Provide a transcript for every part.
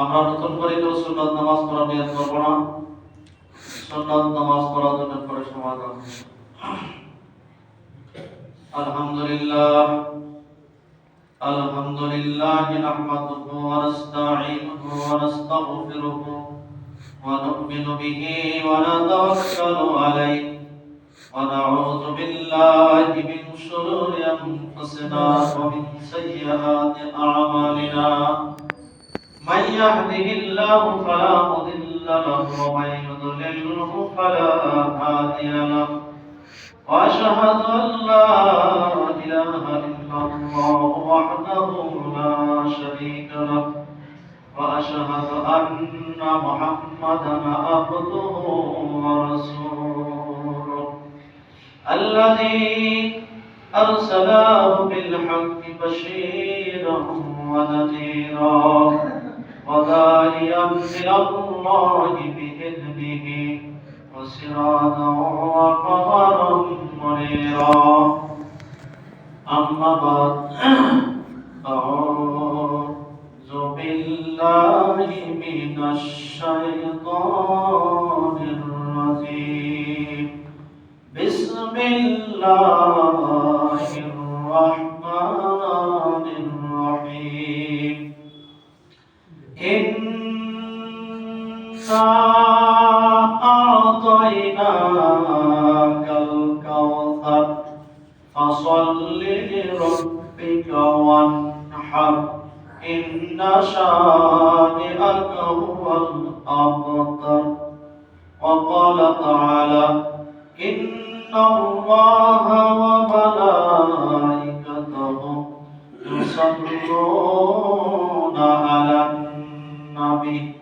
আমরা নতুন করে কেউ সুন্নত নামাজ পড়া নিয়ত করবো না সুন্নত নামাজ পড়ার জন্য পরে সমাধান আলহামদুলিল্লাহ الحمد لله نحمده ونستعينه ونستغفره ونؤمن به ونتوكل عليه ونعوذ بالله من شرور انفسنا ومن سيئات اعمالنا من يهده الله فلا مضل له ومن يضلله فلا هادي له. وأشهد أن لا إله إلا الله وحده لا شريك له. وأشهد أن محمدا عبده ورسوله. الذي ارسله بالحق بشيرا ونذيرا. وداعيا إلى الله بإذنه وسراجا وقمرا منيرا. أما بعد أعوذ بالله من الشيطان الرجيم. بسم الله الرحمن أعطيناك الكوثر. فصل لربك وانحر. إن شانئك هو الأبتر. وقال تعالى إن الله وملائكته يصلون على النبي.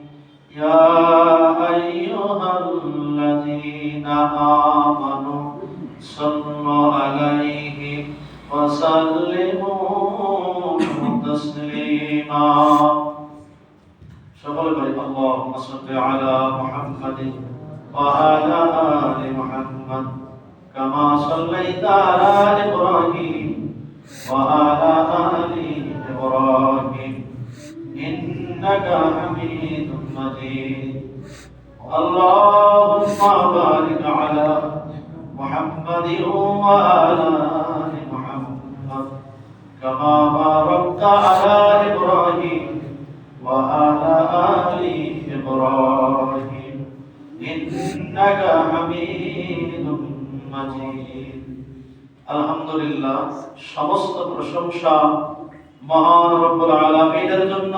يا أيها الذين آمنوا صلوا عليه وسلموا تسليما সকলে বলি اللهم صل على محمد وعلى آل محمد كما صليت على إبراهيم وعلى آل إبراهيم إنك حميد مجيد اللهم بارك على محمد وعلى آل محمد كما باركت على إبراهيم وعلى آل إبراهيم إنك حميد مجيد الحمد لله সমস্ত প্রশংসা মহান রব্বুল আলামিনের জন্য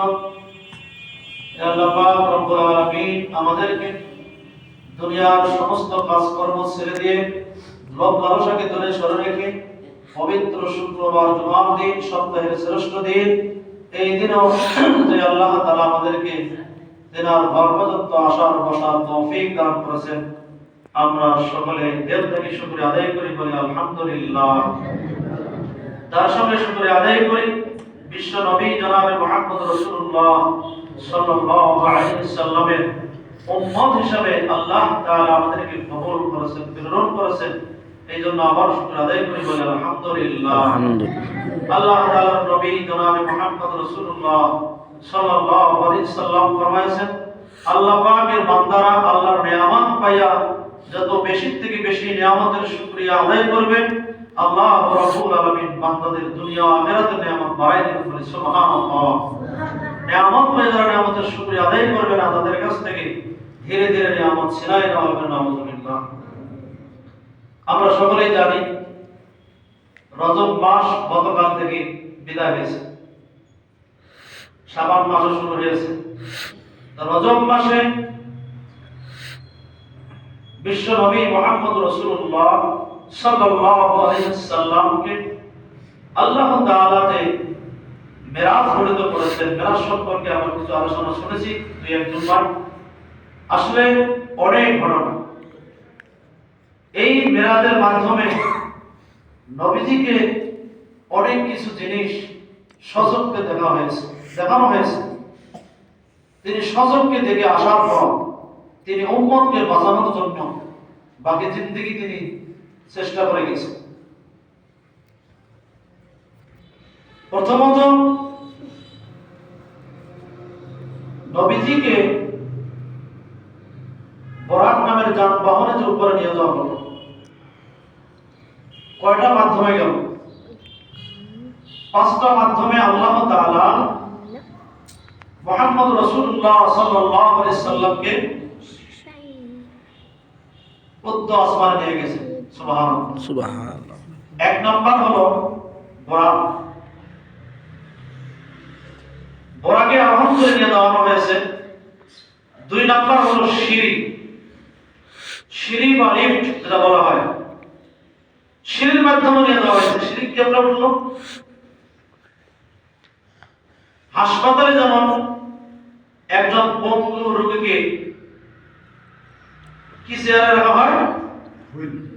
আমাদেরকে দুনিয়ার সমস্ত কাজকর্ম ছেড়ে দিয়ে লোভ লালসাকে দূরে সরে রেখে পবিত্র শুক্রবার, জুমার দিন, সপ্তাহের শ্রেষ্ঠ দিন, এই দিনও যে আল্লাহ তাআলা আমাদেরকে তেনার পর্যন্ত আসার বসার তৌফিক দান করেছেন। আমরা সকলে দেব থেকে শুকরিয়া আদায় করি, বলি আলহামদুলিল্লাহ। তার সঙ্গে শুকরিয়া আদায় করি, বিশ্ব নবী জনাবে মুহাম্মদ আলাইহি সাল্লামের উম্মত হিসাবে আল্লাহ তাআলা আমাদেরকে কবুল করেছেন প্রেরণ করেছেন। এই জন্য আবার শুকর আদায় করি বলে আলহামদুলিল্লাহ। আল্লাহ তাআলার নবী জনাবে মুহাম্মদ রাসূলুল্লাহ সাল্লাল্লাহু আলাইহি সাল্লাম ফরমায়েছেন আল্লাহ পাকের বান্দারা আল্লাহর নিয়ামত পাইয়া যত বেশি থেকে বেশি নিয়ামতের শুকরিয়া আদায় করবে আল্লাহ রাব্বুল আলামিন বান্দাদের দুনিয়া ও আখিরাতের নিয়ামত বাড়াই দিবেন সুবহানাল্লাহ। নিয়ামত পেয়ে যারা নিয়ামতের শুকরিয়া আদায় করবে না তাদের কাছ থেকে ধীরে ধীরে নিয়ামত ছিনাই নেওয়া হবে নাউজুবিল্লাহ। আমরা সকলেই জানি, রজব মাস গতকাল থেকে বিদায় হয়েছে। শাবান মাসও শুরু হয়েছে। রজব মাসে বিশ্ব নবী মোহাম্মদ রসুল্লাহ সাল্লাল্লাহু আলাইহি সাল্লামকে আল্লাহ তাআলাতে মেরাজ করেছেন। মেরাজ সম্পর্কে কিছু আলোচনা শুনেছি, দুই আসলে অনেক ঘটনা। এই মেরাজের মাধ্যমে নবীজিকে অনেক কিছু জিনিস দেখা হয়েছে, দেখানো হয়েছে। তিনি সজগকে দেখে আসার পর তিনি উম্মতকে বাঁচানোর জন্য বাকি জিন্দগি তিনি চেষ্টা করে গেছেন। প্রথমত নবীজিকে বরাক নামের যানবাহনে যে উপরে নিয়ে যাওয়া হলো কয়টা মাধ্যমে গেল? পাঁচটা মাধ্যমে আল্লাহ তাআলা মোহাম্মদ রসুল্লাহ সাল্লাল্লাহু আলাইহি সাল্লামকে উদ্দ আসমানে নিয়ে গেছে। সুবহানাল্লাহ। সুবহানাল্লাহ। এক নম্বর হলো বরাক বরাকে আহ্বান করে নিয়ে দেওয়ানো হয়েছে। দুই নম্বর হলো সিঁড়ি। সিঁড়ি বা লিফট যেটা বলা হয়। সিঁড়ির মাধ্যমে নিয়ে দেওয়া হয়েছে। সিঁড়ি কেমন উঠল হাসপাতালে যেমন একজন বন্ধু রোগীকে কি চেয়ারে রাখা হয়?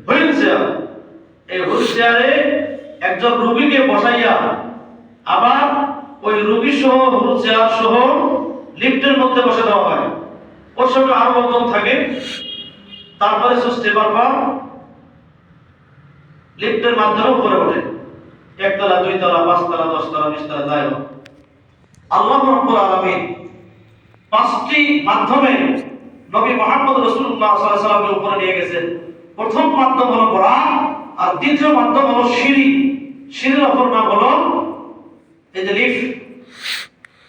Wheel chair. এই হুইল চেয়ারে একজন রোগীকে বসাইয়া আবার ওই রোগী সহ চেয়ার সহ লিফটের মধ্যে বসে দেওয়া হয়। ওর সঙ্গে আরও লোকজন থাকে। তারপরে সুস্থ পারবা লিফটের মাধ্যমে উপরে ওঠে। একতলা, দুইতলা, পাঁচতলা, দশতলা, বিশতলা, যাই হোক। আল্লাহ রব্বুল আলামিন পাঁচটি মাধ্যমে নবী মুহাম্মদ রাসূলুল্লাহ সাল্লাল্লাহু উপরে নিয়ে গেছেন। প্রথম মাধ্যম হলো কোরআন আর দ্বিতীয় মাধ্যম হলো সিঁড়ি। সিঁড়ির অপর নাম হলো যে লিফট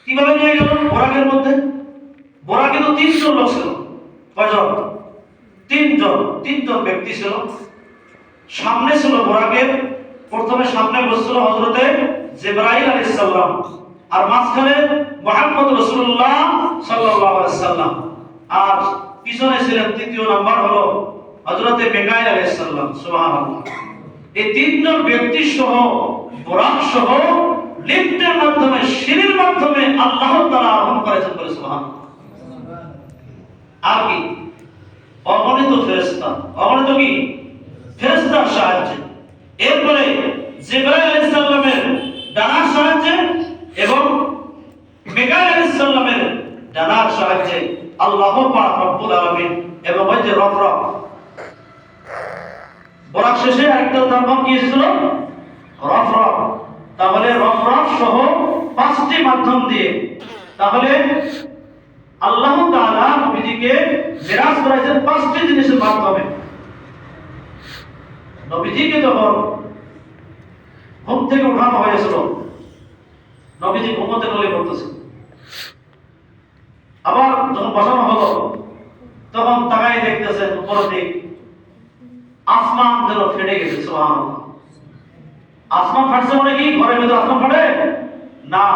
কীভাবে নিয়ে গেল? বোরাকের মধ্যে। বোরাকে তো তিনজন লোক ছিল। কয়জন? তিনজন। তিনজন ব্যক্তি ছিল। সামনে ছিল বোরাকের প্রথমে সামনে বসছিল হজরতে জিব্রাইল আলাইহিস সালাম। আর মাঝখানে মুহাম্মদ রাসূলুল্লাহ সাল্লাল্লাহু আলাইহি সাল্লাম। আর পিছনে ছিলেন তৃতীয় নাম্বার হলো হযরতে মিকাইল আলাইহিস সালাম। সুবহানাল্লাহ। এই তিনজন ব্যক্তি সহ, বোরাক সহ লিফটের মাধ্যমে, সিঁড়ির মাধ্যমে আল্লাহ তাআলা আরোহণ করেছেন বলে সুবহানাল্লাহ। আর কি? অগণিত ফেরেশতা। অগণিত কি? ফেরেশতার সাহায্যে। এরপরে জিব্রাইল আলাইহিস সালামের ডানার সাহায্যে এবং মিকাইল আলাইহিস সালামের ডানার সাহায্যে আল্লাহ পাক রব্বুল আলামিন এবং ওই যে রফরফ বরাক শেষে একটা তার নাম কি এসেছিল? রফরফ তাহলে রফরফ সহ পাঁচটি মাধ্যম দিয়ে। তাহলে আল্লাহ তাআলা নবীজিকে মিরাজ করাইছেন পাঁচটি জিনিসের মাধ্যমে। নবীজিকে যখন ঘুম থেকে উঠানো হয়েছিল, নবীজি ঘুমোতে নলে করতেছে আবার যখন বসানো হলো, তখন তাকাই দেখতেছেন উপরের দিক, আসমান যেন ফেটে গেছে, সুবহানাল্লাহ। আসমান ফাটছে মানে কি? ঘরের ভিতরে আসমান ফাটে? না।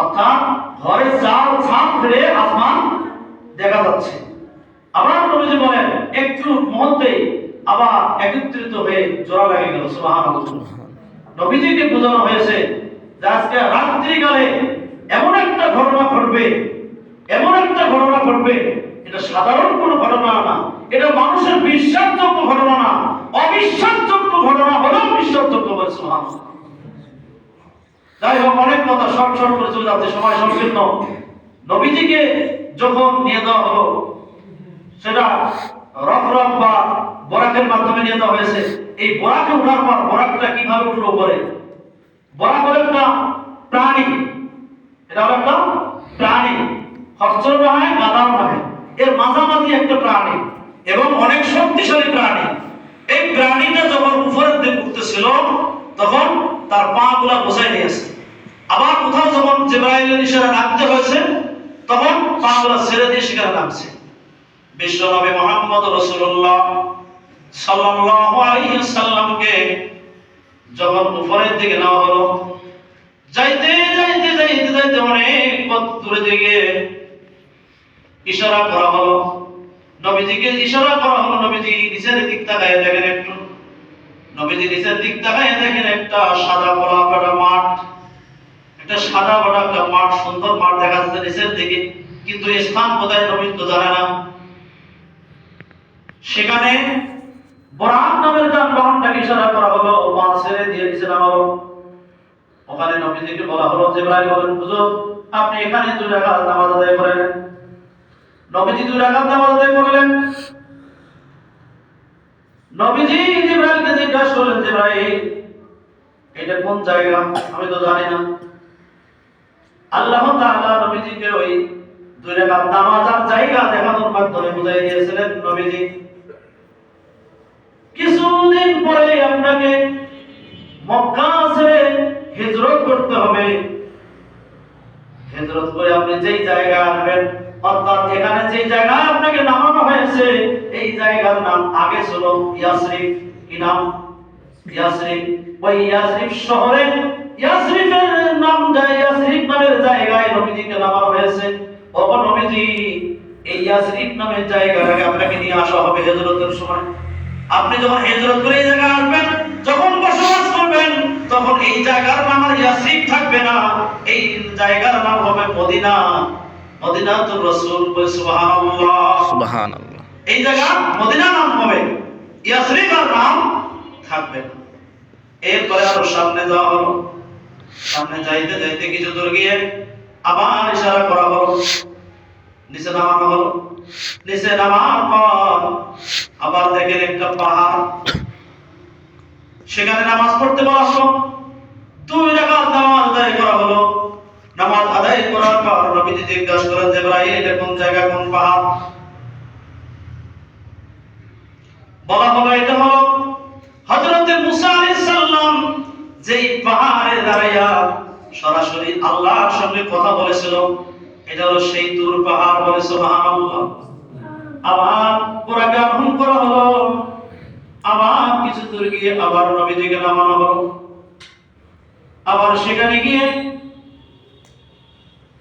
অর্থাৎ ঘরের চাল ছাদ ফেলে আসমান দেখা যাচ্ছে। আবার নবীজি বলেন, একটু মুহূর্তে আবার একত্রিত হয়ে জোড়া লেগে গেল। নবীজিকে বোঝানো হয়েছে যে আজকে রাত্রিকালে এমন একটা ঘটনা ঘটবে, এমন একটা ঘটনা ঘটবে। এটা সাধারণ কোনো ঘটনা না। এটা মানুষের বিশ্বাসযোগ্য ঘটনা না। অবিশ্বাসযোগ্য ঘটনা বলে যাই হোক, অনেক কথা করে চলে যাচ্ছে, সময় সংকীর্ণ। নবীজিকে যখন নিয়ে দেওয়া হলো, সেটা রফ রফ বা বরাকের মাধ্যমে নিয়ে দেওয়া হয়েছে। এই বরাকে ওঠার পর বরাকটা কীভাবে উঠল উপরে? বরাক হলো একটা প্রাণী। এটা হলো একটা প্রাণী। খরচর নয় নয়। এর মাঝামাঝি একটা প্রাণী এবং অনেক শক্তিশালী প্রাণী। এই প্রাণীটা যখন উপরের দিকে উঠতেছিল তখন তার পা গুলা বসাই নিয়েছে আবার কোথাও যখন জিব্রাইলের ইশারা নামতে হয়েছে, তখন পা গুলা ছেড়ে দিয়ে সেখানে নামছে। বিশ্বনবী মোহাম্মদ রসুল্লাহ সাল্লাল্লাহু আলাইহি সাল্লামকে যখন উপরের দিকে নেওয়া হলো, যাইতে যাইতে যাইতে যাইতে অনেক পথ দূরে দিকে ইশারা করা হলো। নবীজিকে ইশারা করা হলো, নবীজি নিচের দিক তাকায় দেখেন একটু। নবীজি নিচের দিক তাকায় দেখেন একটা সাদা পলা কাটা মাঠ। একটা সাদা বড় একটা মাঠ, সুন্দর মাঠ দেখা যাচ্ছে নিচের দিকে। কিন্তু স্থান কোথায় নবী তো জানে না। সেখানে বরাক নামের যানবাহনটাকে ইশারা করা হলো মা ছেড়ে দিয়ে নিচে নামা হলো ওখানে নবীজিকে বলা হলো, জিব্রাইল বলেন বুঝো আপনি এখানে দুই রাকাত নামাজ আদায় করেন। নবীজি দুই রাকাত নামাজ আদায় করলেন। নবীজি জিব্রাইলকে জিজ্ঞাসা করলেন এটা কোন জায়গা? আমি তো জানি না। আল্লাহ তাআলা নবীজিকে ওই দুই রাকাত নামাজ আর জায়গা দেখানোর মাধ্যমে বুঝাই দিয়েছিলেন, নবীজি, কিছুদিন পরে আপনাকে মক্কা ছেড়ে হিজরত করতে হবে। হিজরত করে আপনি যেই জায়গা আসবেন অর্থাৎ এখানে যে জায়গা আপনাকে নামানো হয়েছে, এই জায়গার নাম আগে ছিল ইয়াসরিফ। কি নাম? ইয়াসরিফ। ওই ইয়াসরিফ শহরে, ইয়াসরিফের নাম যায় ইয়াসরিফ নামের জায়গায় নবীজিকে নামানো হয়েছে। নবীজি, এই ইয়াসরিফ নামের আপনাকে নিয়ে আসা হবে হিজরতের সময়। আপনি যখন হিজরত করে এই জায়গায় আসবেন, যখন বসবাস করবেন, তখন এই জায়গার নাম আর ইয়াসরিফ থাকবে না। এই জায়গার নাম হবে মদিনা। মদিনাতুর রাসূল বলে সুবহানাল্লাহ। সুবহানাল্লাহ। এই জায়গা মদিনা নাম হবে ইয়াসরিফ আর নাম থাকবে না। এরপরে আরও সামনে যাওয়া হলো। সামনে যাইতে যাইতে কিছু দূর গিয়ে আবার ইশারা করা হলো। নিচে নামানো হলো। নিচে নামার পর আবার দেখেন একটা পাহাড়। সেখানে নামাজ পড়তে বলা হলো। দুই রাকাত নামাজ আদায় করা হলো। নামাজ করার পর নবীজি জিজ্ঞাসা করেন যে এটা কোন জায়গা, কোন পাহাড়? বলা হলো, এটা হলো হযরতে মুসা আলাইহিস সালাম যেই পাহাড়ে দাঁড়াইয়া সরাসরি আল্লাহর সঙ্গে কথা বলেছিল। এটা হলো সেই তুর পাহাড় বলে, সুবহানাল্লাহ। আবার পুরাকে আরোহণ করা হলো। আবার কিছু দূর গিয়ে আবার নবীজিকে নামানো হলো। আবার সেখানে গিয়ে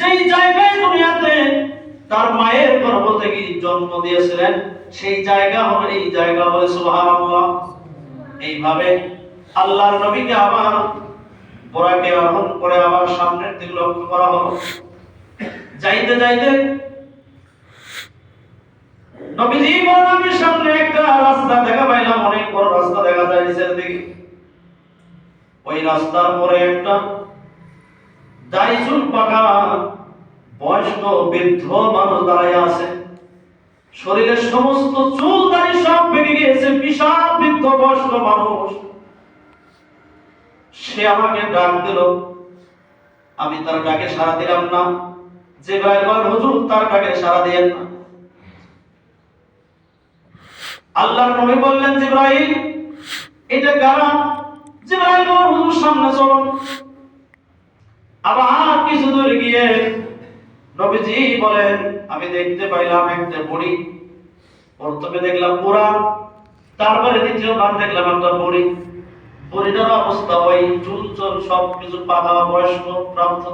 যেই জায়গায় দুনিয়াতে তার মায়ের গর্ভ থেকে জন্ম দিয়েছিলেন, সেই জায়গা হলো এই জায়গা বলে সুবহানাল্লাহ। এইভাবে আল্লাহর নবীকে আবার বোরাকে আরোহণ করে আবার সামনের দিকে লক্ষ্য করা হলো। যাইতে যাইতে নবীজি আমি সামনে একটা রাস্তা দেখা পাইলাম, অনেক বড় রাস্তা দেখা যায় নিচের দিকে। ওই রাস্তার পরে একটা দাইজুল পাকা বয়স্ক বৃদ্ধ মানুষ আছে। শরীরের সমস্ত চুল সব ভেঙে গিয়েছে, বিশাল বৃদ্ধ বয়স্ক মানুষ। সে আমাকে ডাক দিল। আমি তার ডাকে সাড়া দিলাম না। যে ভাইবার হুজুর, তার ডাকে সাড়া দিয়েন না। আল্লাহর নবী বললেন, জিব্রাইল, এটা কারা জিব্রাইল হুজুর, সামনে চলো আবার কিছু দূর গিয়ে নবীজি বলেন, আমি দেখতে পাইলাম একটা বুড়ি। প্রথমে দেখলাম বুড়া, তারপরে দ্বিতীয়বার দেখলাম একটা বুড়ি। বুড়িটার অবস্থা ওই চুল চুল সব কিছু বয়স্ক প্রাপ্ত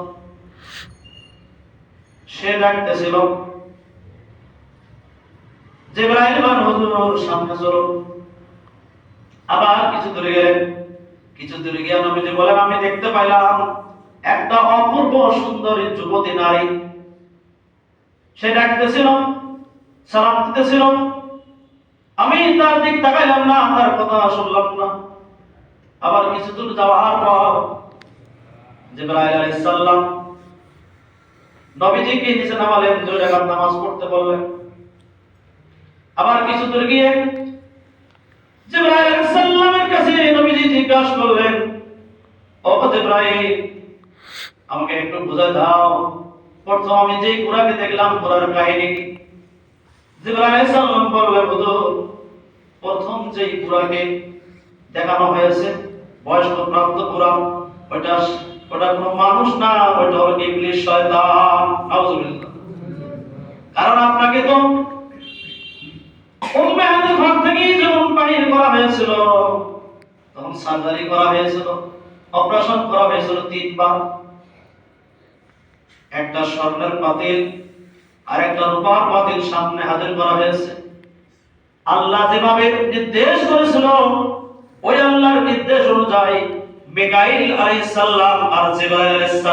সে ডাকতেছিল, জিব্রাইল বার হুজুর, সামনে চলো। আবার কিছু দূরে গেলেন। কিছু দূরে গিয়ে নবীজি বলেন, আমি দেখতে পাইলাম একটা অপূর্ব সুন্দরী যুবতী নারী। সে ডাকতেছিল, সালাম দিতেছিল। আমি তার দিক তাকাইলাম না, তার কথা শুনলাম না। আবার কিছু দূর যাওয়ার পর জিব্রাইল আলাইহিস সালাম নবীজিকে নিচে নামালেন, দুই রাকাত নামাজ পড়তে বললেন। আবার কিছু দূর গিয়ে জিব্রাইল আলাইহিস সালামের কাছে নবীজি জিজ্ঞাসা করলেন, ও জিব্রাইল আমাকে একটু বুঝাই দাও। প্রথম আমি যে কুরাকে দেখলাম কুরার কাহিনী। কি প্রথম যে কুরাকে দেখানো হয়েছে, বয়স্ক প্রাপ্ত কুরা ওটা ওটা কোনো মানুষ না ওটা হলো ইবলিস শয়তান। কারণ আপনাকে তো উম্মে হানি ঘর থেকেই যখন বাহির করা হয়েছিল, তখন সার্জারি করা হয়েছিল, অপারেশন করা হয়েছিল তিনবার। একটা স্বর্ণের পাতিল আর একটা রূপার পাতিল সামনে হাজির করা হয়েছে। আল্লাহ যেভাবে নির্দেশ করেছিল, ওই আল্লাহর নির্দেশ অনুযায়ী মিকাইল আলাইহিস আর জিবরাইল আলাইহিস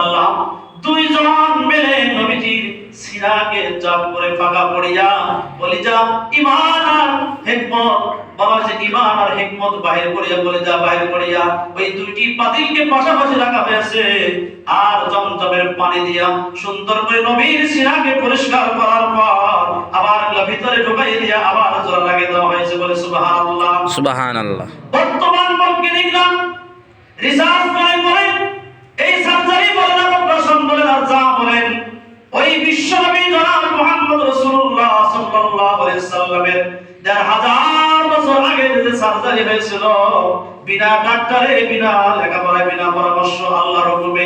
দুইজন মিলে নবীজি নবীর সিনাকে চাপ করে ফাঁকা পড়িয়া বলি যা ইমান আর হিকমত বাবা যে ইমান আর হিকমত বাহির করিয়া বলে যা বাহির করিয়া। ওই দুইটি পাতিলকে পাশাপাশি রাখা হয়েছে। আর জমজমের পানি দিয়া সুন্দর করে নবীর সিনাকে পরিষ্কার করার পর আবার ভিতরে ঢুকাই দিয়া আবার জল লাগিয়ে দেওয়া হয়েছে বলে সুবহানাল্লাহ। সুবাহান আল্লাহ বর্তমান বৈজ্ঞানিকরা রিসার্চ করে বলেন এই সার্জারি বলেন অপারেশন বলেন আর যা বলেন ওই বিশ্বনবী জনাব মুহাম্মদ রাসূলুল্লাহ সাল্লাল্লাহু আলাইহি সাল্লামের দেড় হাজার বছর আগে যে হয়েছিল, বিনা ডাক্তারে, বিনা লেখাপড়ায়, বিনা পরামর্শ আল্লাহর হুকুমে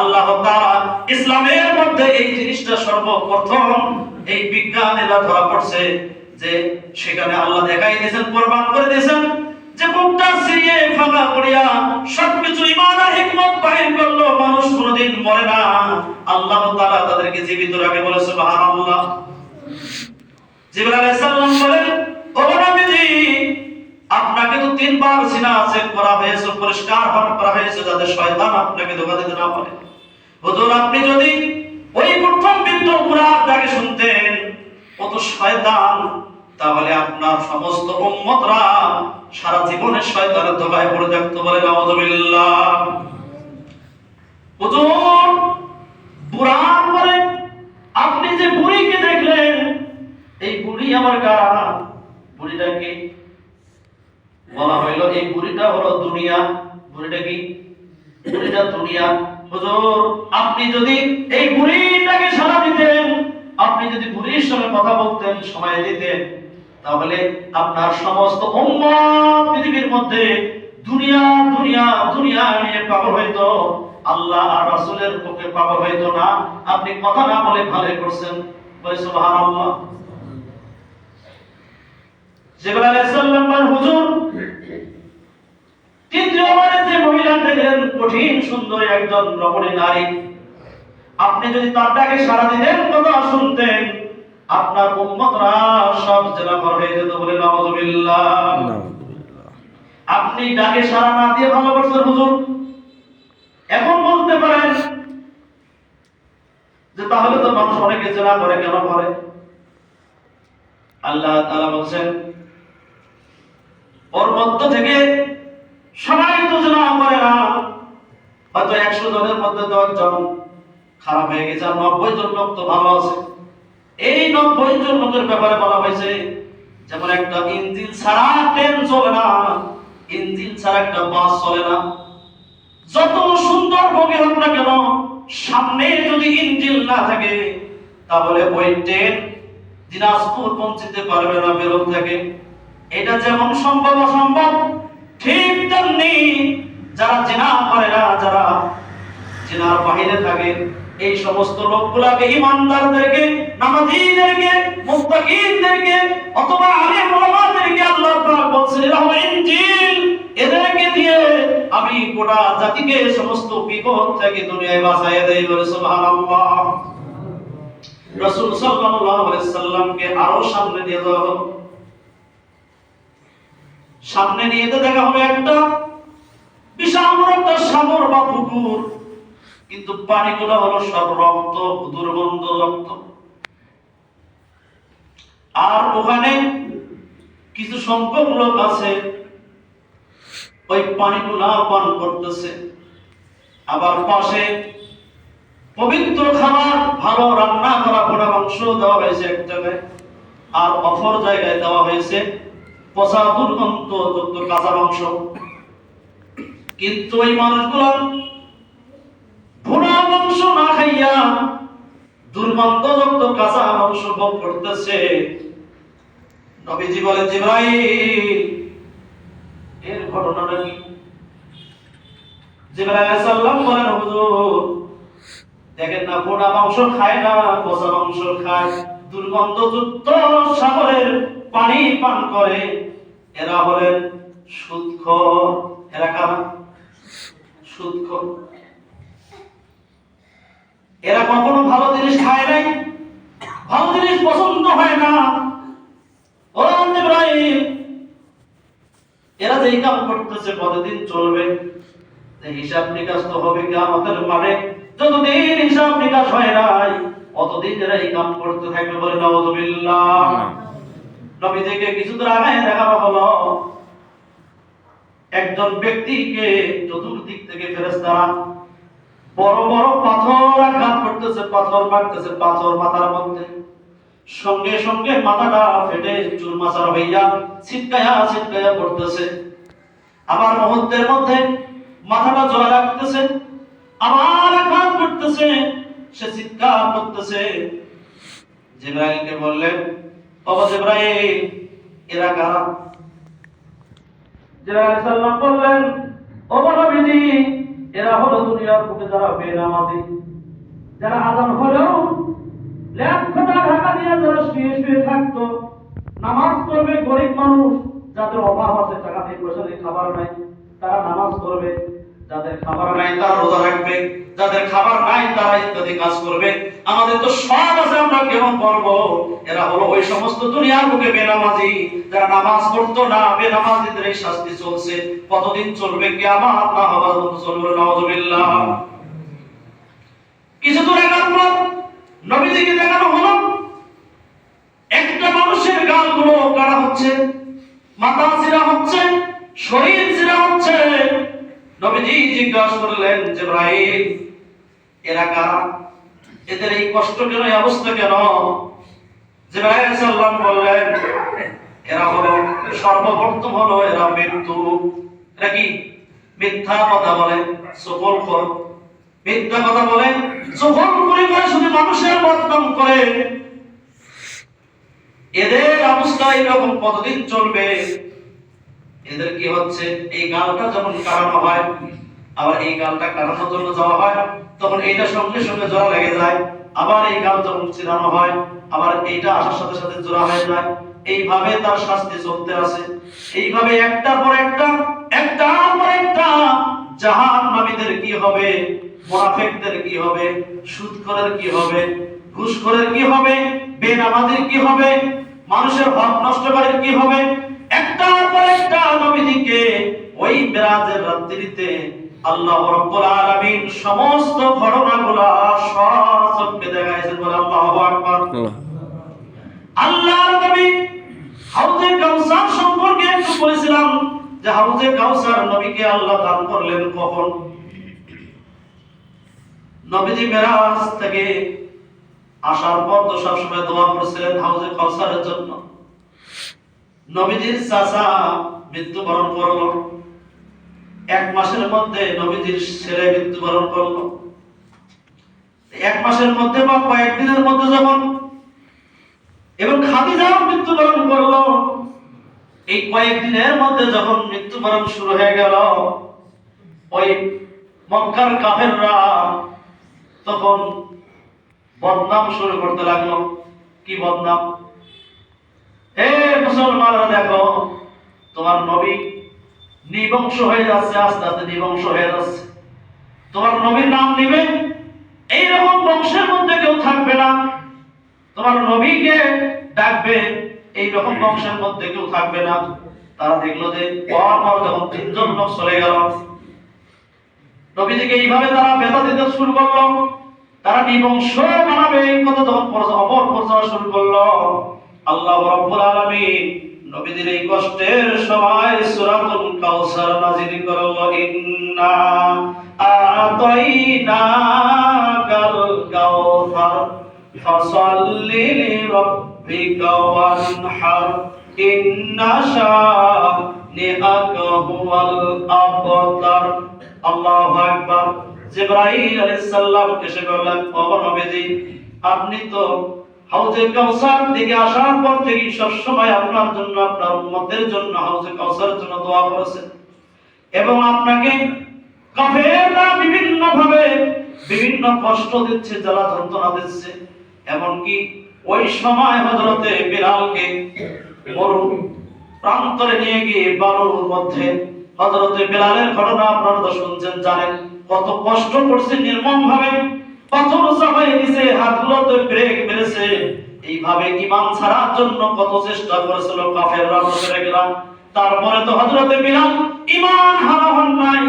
আল্লাহ তাআলা ইসলামের মধ্যে এই জিনিসটা সর্বপ্রথম এই ধরা পড়ছে যে সেখানে আল্লাহ দেখাই দিয়েছেন, প্রমাণ করে দিয়েছেন যে বুকটা সিরিয়ে ফাঁকা করিয়া সবকিছু ইমান আর হিকমত বাহির করল, মানুষ কোনোদিন মরে না। আল্লাহ তাআলা তাদেরকে জীবিত রাখে বলে, সুবহানাল্লাহ। আপনাকে তো তিনবার সিনা চেক করা হয়েছে, পরিষ্কার করা হয়েছে, যাতে শয়তান আপনাকে ধোকা দিতে না পারে। হুজুর, আপনি যদি ওই প্রথম বিন্দু শুনতেন কত শয়তান, তাহলে আপনার সমস্ত উম্মতরা সারা জীবনে শয়তানের ধোকায় পড়ে থাকতো বলে নাউযুবিল্লাহ হুজুর বুড়ান বলে, আপনি যে বুড়িকে দেখলেন এই বুড়ি আমার কারা বুড়িটা কি বলা হইল, এই বুড়িটা হলো দুনিয়া। বুড়িটা কি? বুড়িটা দুনিয়া। হুজুর, আপনি যদি এই বুড়িটাকে সারা দিতেন, আপনি যদি বুড়ির সঙ্গে কথা বলতেন, সময় দিতেন, তাহলে আপনার সমস্ত পৃথিবীর মধ্যে দুনিয়া দুনিয়া দুনিয়া নিয়ে পাগল হইতো। আল্লাহ আর রাসূলের পক্ষে পাগল হইতো না। আপনি কথা না বলে ভালো করছেন। বলে জিবরাইল আলাইহিস সালাম বলেন হুজুর। তৃতীয়বারে যে মহিলা দেখলেন কঠিন সুন্দর একজন রমণী নারী আপনি যদি তার ডাকে সারা দিতেন কথা শুনতেন আপনার উম্মতরা সব জেলাফর হয়ে যেত বলে নাউযুবিল্লাহ আপনি ডাকে সারা না দিয়ে ভালো করছেন হুজুর? এখন বলতে পারেন যে তাহলে তো মানুষ অনেকে জেলা করে কেন করে? আল্লাহ তাআলা বলছেন ওর মধ্য থেকে সবাই জেলা করে না হয়তো একশো জনের মধ্যে দশ জন খারাপ হয়ে গেছে আর নব্বই জন লোক তো ভালো আছে। এই নব্বই জন লোকের ব্যাপারে বলা হয়েছে, যেমন একটা ইঞ্জিন ছাড়া ট্রেন চলে না, ইঞ্জিন ছাড়া একটা বাস চলে না। যত সুন্দর বগি হোক না কেন, সামনে যদি ইঞ্জিন না থাকে, তাহলে ওই ট্রেন দিনাজপুর পৌঁছতে পারবে না বেরোল থেকে। এটা যেমন সম্ভব অসম্ভব, ঠিক তেমনি যারা জেনা করে না যারা জেনার বাহিরে থাকে, এই সমস্ত লোকগুলাকে ইমানদারদেরকে নামাজীদেরকে মুত্তাকিনদেরকে অথবা আলেম ওলামাদেরকে আল্লাহ পাক বলছেন, এরা হলো ইনজিল। এদেরকে দিয়ে আমি গোটা জাতিকে সমস্ত বিপদ থেকে দুনিয়ায় বাঁচাইয়া দেই বলে সুবহানাল্লাহ। রাসূল সাল্লাল্লাহু আলাইহি সাল্লামকে আরও সামনে দিয়ে হলো সামনে নিয়ে তো দেখা হবে একটা বিশাল বড় একটা সাগর বা পুকুর। কিন্তু পানিগুলো হলো সব রক্ত, দুর্গন্ধ রক্ত। আর ওখানে কিছু সংখ্যক লোক আছে, ওই পানিগুলা পান করতেছে। আবার পাশে পবিত্র খাবার, ভালো রান্না করা পোড়া মাংস দেওয়া হয়েছে এক জায়গায়, আর অপর জায়গায় দেওয়া হয়েছে কিন্তু ওই মানুষগুলো ভুনা মাংস না খাইয়া কাঁচা মাংস ভোগ করতেছে। নবীজি জিব্রাইল, এর ঘটনাটা কি? জিব্রাইল সালাম বলেন, হুজুর, দেখেন না, ভুনা মাংস খায় না পচা মাংস খায়। দুর্গন্ধযুক্ত সাগরের পানি পান করে। এরা হলেন সুদখোর এরা কারা? সুদখোর এরা কখনো ভালো জিনিস খায় নাই? ভালো জিনিস পছন্দ হয় না। এরা যে কাম করতেছে, কতদিন চলবে? হিসাব নিকাশ তো হবে কি আমাদের মানে যতদিন হিসাব নিকাশ হয় নাই কতদিন এরা এই কাম করতে থাকবে বলে নওয়াজুবিল্লাহ। নবীজিকে কিছু দূর আগে দেখানো হলো। একজন ব্যক্তিকে চতুর্দিক থেকে ফেরেশতারা বড় বড় পাথর আঘাত করতেছে, পাথর মারতেছে, পাথর মাথার মধ্যে। সঙ্গে সঙ্গে মাথাটা ফেটে চুরমাচার হইয়া ছিটকায়া ছিটকায়া পড়তেছে। আবার মুহূর্তের মধ্যে মাথাটা জোড়া লাগতেছে আবার আঘাত করতেছে, সে চিৎকার করতেছে। জিব্রাইলকে বললেন বাবা জিব্রাইল, এরা কারা? জিব্রাইল সাল্লাম বললেন, ও নবীজি এরা হলো দুনিয়ার বুকে যারা বেনামাজি, যারা আজান হলেও ল্যাপটপটা ঢাকা দিয়ে যারা শুয়ে শুয়ে থাকতো, নামাজ পড়বে গরিব মানুষ, যাদের অভাব আছে, টাকা নেই পয়সা নেই খাবার নাই, তারা নামাজ পড়বে। যাদের খাবার নাই তারা রোজা রাখবে, যাদের খাবার নাই তারা ইত্যাদি কাজ করবে। আমাদের তো সব আছে, আমরা কেমন করব? এরা হলো ওই সমস্ত দুনিয়ার বুকে বেনামাজি, যারা নামাজ পড়তো না, বেনামাজিদের এই শাস্তি চলছে। কতদিন চলবে কি আমার না হবার মতো চলবে নওয়াজুবিল্লাহ কিছু দূর এগার পর নবীজিকে দেখানো হলো, একটা মানুষের গালগুলো কারা হচ্ছে, মাথা নবীজি জিজ্ঞাসা করলেন ভাই এরা কারা এদের এই কষ্ট কেন, এই অবস্থা কেন? ভাই সাল্লাম বললেন, এরা হলো সর্বপ্রথম হলো এরা মৃত্যু। এরা কি? মিথ্যা কথা বলে, সফল খোর। মিথ্যা কথা বলে, সফল করে করে শুধু মানুষের বদনাম করে। এদের অবস্থা এরকম কতদিন চলবে? এদের কি হচ্ছে? এই গালটা যখন কাটানো হয়, আবার এই গালটা কাটানোর জন্য যাওয়া হয়, তখন এইটা সঙ্গে সঙ্গে জোড়া লেগে যায়। আবার এই গাল যখন চিরানো হয়, আবার এইটা আসার সাথে সাথে জোড়া হয়ে যায়। এইভাবে তার শাস্তি চলতে আছে। এইভাবে একটার পর একটা, একটার পর একটা জাহান নামীদের কি হবে? মুনাফিকদের কি হবে? সুদখোরের কি হবে? ঘুষখোরের কি হবে? বেনামাজির কি হবে? মানুষের হক নষ্টকারীর কি হবে? একটার পর একটা নবীজিকে ওই মেরাজের রাত্রিতে আল্লাহ রাব্বুল আলামিন সমস্ত ঘটনাগুলো সচক্ষে দেখাইছেন বলে আল্লাহু আকবার। আল্লাহর নবী হাউজে কাউসার সম্পর্কে একটু বলেছিলাম যে হাউজে কাউসার নবীকে আল্লাহ দান করলেন কখন? নবীজি মেরাজ থেকে আসার পর তো সবসময় দোয়া করছিলেন হাউজে কাউসারের জন্য। নবীজির চাচা মৃত্যুবরণ করল। এক মাসের মধ্যে নবীজির ছেলে মৃত্যুবরণ করল। এক মাসের মধ্যে বা কয়েকদিনের মধ্যে যখন এবং খাদিজাও মৃত্যুবরণ করল, এই কয়েকদিনের মধ্যে যখন মৃত্যুবরণ শুরু হয়ে গেল, ওই মক্কার কাফেররা তখন বদনাম শুরু করতে লাগল। কি বদনাম? মুসলমানরা দেখো তোমার নবী নিবংশ হয়ে যাচ্ছে আস্তে আস্তে নিবংশ হয়ে যাচ্ছে। তোমার নবীর নাম নিবে? এইরকম বংশের মধ্যে কেউ থাকবে না। তোমার নবীকে ডাকবে এইরকম বংশের মধ্যে কেউ থাকবে না। তারা দেখল যে পর পর যখন তিনজন লোক চলে গেল নবীজিকে এইভাবে তারা বেতা দিতে শুরু করল। তারা নিবংশ বানাবে এই কথা যখন অপর প্রচার শুরু করল। আল্লাহ রাব্বুল আলামিন নবীদের এই কষ্টের সময় সূরাতুল কাউসার নাযিল করল ইন্না আতাইনাকাল কাউসার ফাসাল্লি লিরাব্বিকা ওয়ানহার, ইন্না শানিআকা হুয়াল আবতার আল্লাহু আকবার। আলাইহিস সালাম এসে বললেন ও নবীজি, আপনি তো হাউজে কাউসার থেকে আসার পর থেকে সব সময় আপনার জন্য, আপনার উম্মতের জন্য হাউজে কাউসারের জন্য দোয়া করেছেন। এবং আপনাকে কাফেররা বিভিন্ন ভাবে বিভিন্ন কষ্ট দিচ্ছে, জ্বালা যন্ত্রণা দিচ্ছে। এমনকি ওই সময় হযরতে বিলালকে মরু প্রান্তরে নিয়ে গিয়ে বালুর মধ্যে হযরতে বিলালের ঘটনা আপনারা শুনছেন, জানেন। কত কষ্ট করছে নির্মম ভাবে পাথর দিছে ব্রেক মেরেছে। এইভাবে ছাড়ার জন্য কত চেষ্টা করেছিল তারপরে তো হযরতে বিলাল ইমান হারা হন নাই।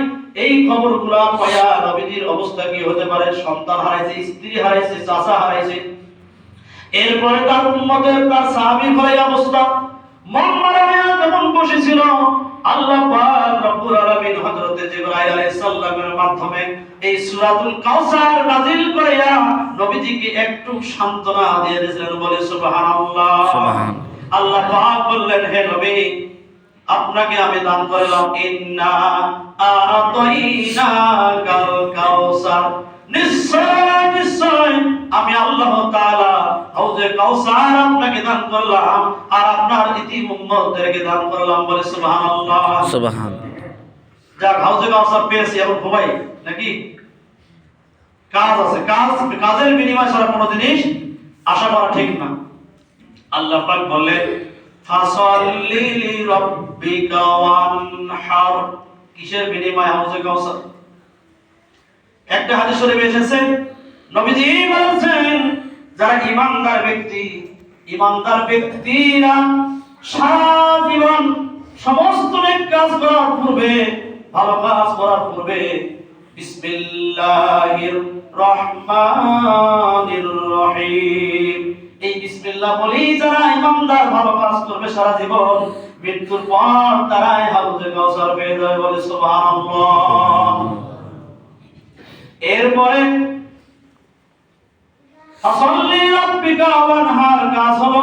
এই খবরগুলো পায়া নবীজির অবস্থা কি হতে পারে? সন্তান হারাইছে, স্ত্রী হারাইছে, চাচা হারাইছে। এরপরে তার উম্মতের, তার সাহাবীর ঘরে অবস্থা। মন মারায়া যখন বসেছিল আল্লাহ পাক রব্বুল আলামিন হযরতে জিবরাইল আলাইহিস সালামের মাধ্যমে এই সূরাতুল কাউসার নাযিল করিয়া নবীজিকে একটু দিয়ে দিয়েছিলেন বলে সুবহানাল্লাহ সুবহান। আল্লাহ পাক বললেন হে নবী আপনাকে আমি দান করলাম ইন্না আতাইনা কাউসার নিশ্চয় নিশ্চয়। আমি আল্লাহ তাআলা হাউজে কাউসার আপনাকে দান করলাম আর আপনার ইতি উম্মতদেরকে দান করলাম বলে সুবহানাল্লাহ। সুবহান যাক হাউজে কাউসার পেয়েছি এখন ঘুমাই নাকি? কাজ আছে কাজ কাজের বিনিময় ছাড়া কোনো জিনিস আশা করা ঠিক না। আল্লাহ পাক বললেন ফাসাল্লি লিরাব্বিকা ওয়ানহার। কিসের বিনিময় হাউজে কাউসার? একটা হাদিস শরীফে এসেছে, নবীজি বলেছেন, যারা ইমানদার ব্যক্তি, ইমানদার ব্যক্তিরা সারা জীবন সমস্ত কাজ করার পূর্বে, ভালো কাজ করার পূর্বে, বিসমিল্লাহির রহমানির রহিম। এই বিসমিল্লাহ বলেই যারা ইমানদার, ভালো কাজ করবে সারা জীবন, মৃত্যুর পর তারাই হাউজে কাউসার পেয়ে যাবে বলে সুবহানাল্লাহ। এরপরে কাজ হলো,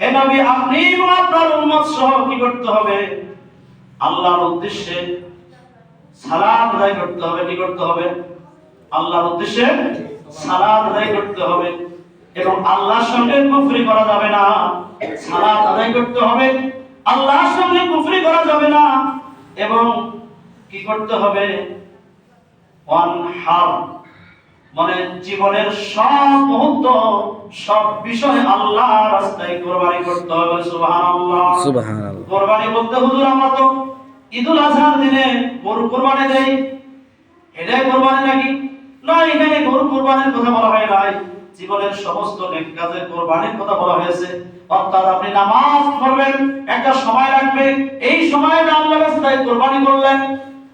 হে নবী, আপনি আপনার উম্মত সহ কি করতে হবে? আল্লাহর উদ্দেশ্যে সালাত আদায় করতে হবে, কি করতে হবে? আল্লাহর উদ্দেশ্যে সালাত আদায় করতে হবে। এবং আল্লাহর সঙ্গে কুফরি করা যাবে না। সালাত আদায় করতে হবে, আল্লাহর সঙ্গে কুফরি করা যাবে না। এবং কি করতে হবে? মানে জীবনের সব মুহূর্ত সব বিষয় আল্লাহ রাস্তায় কোরবানি করতে হবে সুবহানাল্লাহ। কোরবানি বলতে হুজুর আমরা তো ঈদুল আজহার দিনে গরু কোরবানি দেই। এটাই কোরবানি নাকি? না এখানে গরু কোরবানির কথা বলা হয় নাই। জীবনের সমস্ত নেক কাজে কোরবানির কথা বলা হয়েছে। অর্থাৎ আপনি নামাজ পড়বেন একটা সময় রাখবে এই সময়টা আল্লাহ রাস্তায় কোরবানি করলেন।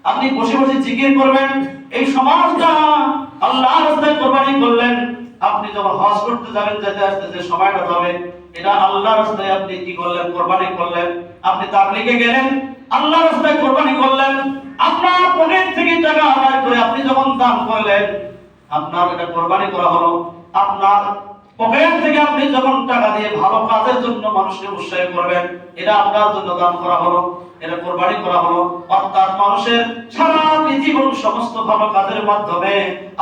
আপনি বসে বসে জিকির করবেন। এই সমাজটা আল্লাহ রাস্তায় কোরবানি করলেন, আপনি যখন হজ করতে যাবেন, যেতে আসতে যে সময়টা যাবে, এটা আল্লাহ রাস্তায় আপনি কি করলেন, কোরবানি করলেন, আপনি তাবলিগে গেলেন, আল্লাহ রাস্তায় কোরবানি করলেন, আপনার পকেট থেকে টাকা আদায় করে আপনি যখন দান করলেন, আপনার এটা কোরবানি করা হলো, আপনার পকেট থেকে আপনি যখন টাকা দিয়ে ভালো কাজের জন্য মানুষকে উৎসাহ করবেন, এটা আপনার জন্য দান করা হলো, এটা কোরবানি করা হলো। অর্থাৎ মানুষের সারা জীবন সমস্ত ভালো কাজের মাধ্যমে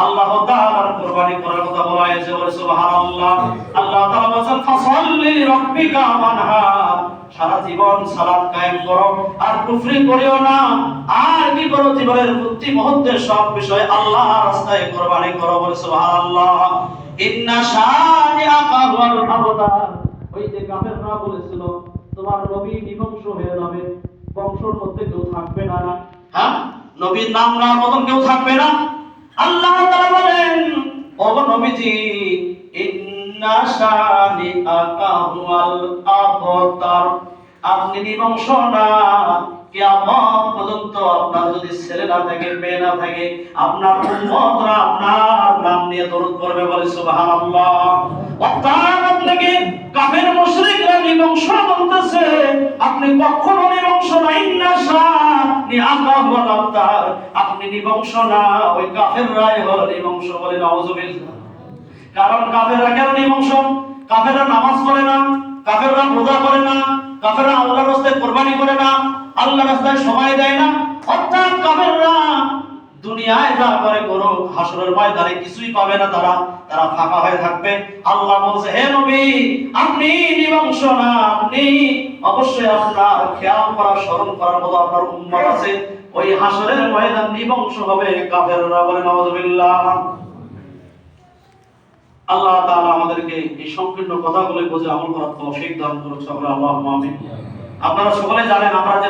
আল্লাহ তাআলার কোরবানি করার কথা বলা হয়েছে। বলে সুবহানাল্লাহ। আল্লাহ তাআলা বলেন ফাসাল্লি রাব্বিকা ওয়ানহার সারা জীবন সালাত কায়েম করো, আর কুফরি করিও না। আর কি করো, জীবনের প্রতি মুহূর্তে সব বিষয় আল্লাহ রাস্তায় কোরবানি করো। বলে সুবহানাল্লাহ। ইন্না শানিআকা হুয়াল আবতার। ওই যে কাফেররা বলেছিল, তোমার নবী বিবংশ হয়ে যাবে। বংশের মধ্যে কেউ থাকবে না। হ্যাঁ? নবীর নাম না মতন কেউ থাকবে না? আল্লাহ তাআলা বলেন ও নবীজি, ইন্না শানিআকা হুয়াল আবতার। আপনি নিবংশ না কিয়ামত পর্যন্ত আপনার যদি ছেলে না থাকে, মেয়ে না থাকে, আপনার উম্মতরা আপনার নাম নিয়ে দরুদ বলে সুবহানাল্লাহ। অর্থাৎ আপনাকে কাফের মুশরিকরা নিবংশ বলতেছে, আপনি কখনো নিবংশ নাই না আপনি নিবংশ না, ওই হলো নিবংশ বলে কারণ কাফেররা কেন নিবংশ? কাফেররা নামাজ পড়ে না, কাফেররা রোজা করে না কাফেররা আল্লাহর রাস্তায় করে না, আল্লাহর রাস্তায় সময় দেয় না। অর্থাৎ কাফেররা দুনিয়ায় যা করে করো হাসরের ময়দানে কিছুই পাবে না তারা তারা ফাঁকা হয়ে থাকবে। আল্লাহ বলছে, হে নবী, আপনি নিবংশ না, আপনি অবশ্যই আপনার খেয়াল করা, স্মরণ করার মতো আপনার উম্মত আছে। ওই হাসরের ময়দান নিবংশ হবে। কাফেররা বলে, নাউজুবিল্লাহ। আল্লাহ তাআলা আমাদেরকে এই সংকীর্ণ কথাগুলো বুঝে আমল করার তৌফিক দান করুন সবাই আল্লাহ আমিন। আপনারা সকলে জানেন, আমরা যে